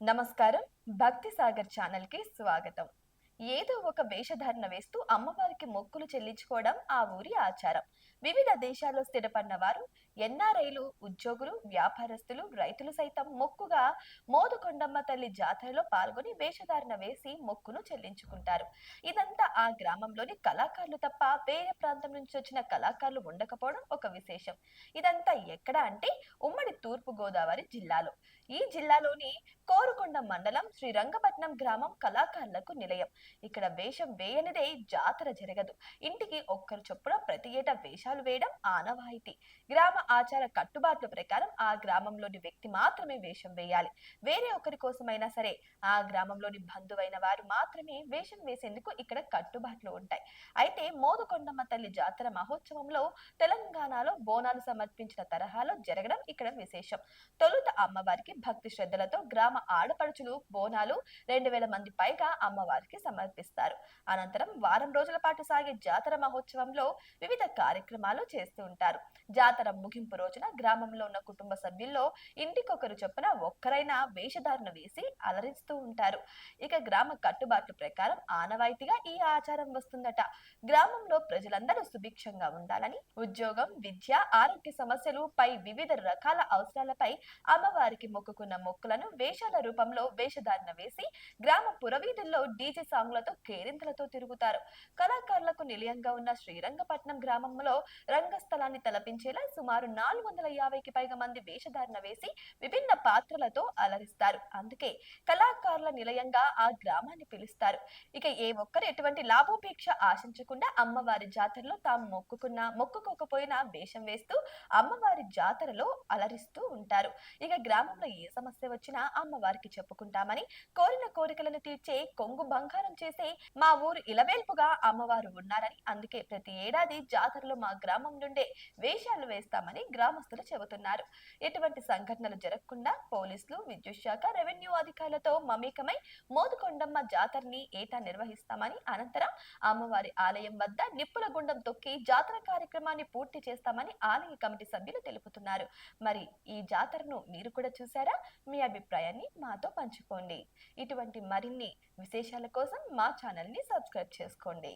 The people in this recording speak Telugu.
నమస్కారం. భక్తి సాగర్ ఛానల్కి స్వాగతం. ఏదో ఒక వేషధారణ వేస్తూ అమ్మవారికి మొక్కులు చెల్లించుకోవడం ఆ ఊరి ఆచారం. వివిధ దేశాల్లో స్థిరపడిన వారు ఎన్ఆర్ఐలు ఉద్యోగులు వ్యాపారస్తులు రైతులు సైతం మొక్కుగా మోదుకొండమ్మ తల్లి జాతరలో పాల్గొని వేషధారణ వేసి మొక్కును చెల్లించుకుంటారు. ఇదంతా ఆ గ్రామంలోని కళాకారులు తప్ప వేరే ప్రాంతం నుంచి వచ్చిన కళాకారులు ఉండకపోవడం ఒక విశేషం. ఇదంతా ఎక్కడ అంటే ఉమ్మడి తూర్పు గోదావరి జిల్లాలో. ఈ జిల్లాలోని కోరుకొండ మండలం శ్రీరంగపట్నం గ్రామం కళాకారులకు నిలయం. ఇక్కడ వేషం వేయనిదే జాతర జరగదు. ఇంటికి ఒక్కరు చొప్పున ప్రతి ఏటా వేషాలు వేయడం ఆనవాయితీ. గ్రామ ఆచార కట్టుబాట్ల ప్రకారం ఆ గ్రామంలోని వ్యక్తి మాత్రమే వేషం వేయాలి. వేరే ఒకరి కోసమైనా సరే ఆ గ్రామంలోని బంధువైన వారు మాత్రమే వేషం వేసేందుకు ఇక్కడ కట్టుబాట్లు ఉంటాయి. అయితే మోదుకొండమ్మ తల్లి జాతర మహోత్సవంలో తెలంగాణలో బోనాలు సమర్పించిన తరహాలో జరగడం ఇక్కడ విశేషం. తొలుత అమ్మవారికి భక్తి శ్రద్ధలతో గ్రామ ఆడపడుచులు బోనాలు రెండు వేల మంది పైగా అమ్మవారికి సమర్పిస్తారు. అనంతరం వారం రోజుల పాటు సాగే జాతర మహోత్సవంలో వివిధ కార్యక్రమాలు చేస్తూ ఉంటారు. జాతర ముగింపు రోజున గ్రామంలో ఉన్న కుటుంబ సభ్యుల్లో ఇంటికొకరు చొప్పున ఒక్కరైనా వేషధారణ వేసి అలరిస్తూ ఉంటారు. ఇక గ్రామ కట్టుబాట్ల ప్రకారం ఆనవాయితీగా ఈ ఆచారం వస్తుందట. గ్రామంలో ప్రజలందరూ సుభిక్షంగా ఉండాలని ఉద్యోగం విద్య ఆరోగ్య సమస్యలు పై వివిధ రకాల అవసరాలపై అమ్మవారికి మొక్కుకున్న మొక్కులను వేషాల రూపంలో వేషధారణ వేసి గ్రామ పురవీధుల్లో డీజే సాంగ్లతో కేరింతలతో తిరుగుతారు. కళాకారులకు నిలయంగా ఉన్న శ్రీరంగపట్నం గ్రామంలో రంగస్థలాన్ని తలపించేలా సుమారు నాలుగు వందల యాభైకి పైగా మంది వేషధారణ వేసి విభిన్న పాత్రలతో అలరిస్తారు. అందుకే కళాకారుల నిలయంగా ఆ గ్రామాన్ని పిలుస్తారు. ఇక ఏ ఒక్కరు ఎటువంటి లాభోపేక్ష ఆశించకుండా అమ్మవారి జాతరలో తాము మొక్కుకున్నా మొక్కుకోకపోయినా వేషం వేస్తూ అమ్మవారి జాతరలో అలరిస్తూ ఉంటారు. ఇక గ్రామంలో ఏ సమస్య వచ్చినా అమ్మవారికి చెప్పుకుంటామని కోరిన కోరికలను తీర్చే కొంగు బంగారం చేసే మా ఊరు ఇలవేల్పుగా అమ్మవారు ఉన్నారని అందుకే ప్రతి ఏడాది జాతరలో మా గ్రామం నుండే వేషాలు వేస్తామని గ్రామస్తులు చెబుతున్నారు. ఎటువంటి సంఘటనలు జరగకుండా పోలీసులు విద్యుత్ శాఖ రెవెన్యూ అధికారులతో మమేకమై మోదుకొండమ్మ జాతరని ఏటా నిర్వహిస్తామని అనంతరం అమ్మవారి ఆలయం వద్ద నిప్పుల గుండం తొక్కి జాతర కార్యక్రమాన్ని పూర్తి చేస్తామని ఆలయ కమిటీ సభ్యులు తెలుపుతున్నారు. మరి ఈ జాతరను మీరు కూడా చూశారు? ద్వారా మీ అభిప్రాయాన్ని మాతో పంచుకోండి. ఇటువంటి మరిన్ని విశేషాల కోసం మా ఛానల్ని సబ్స్క్రైబ్ చేసుకోండి.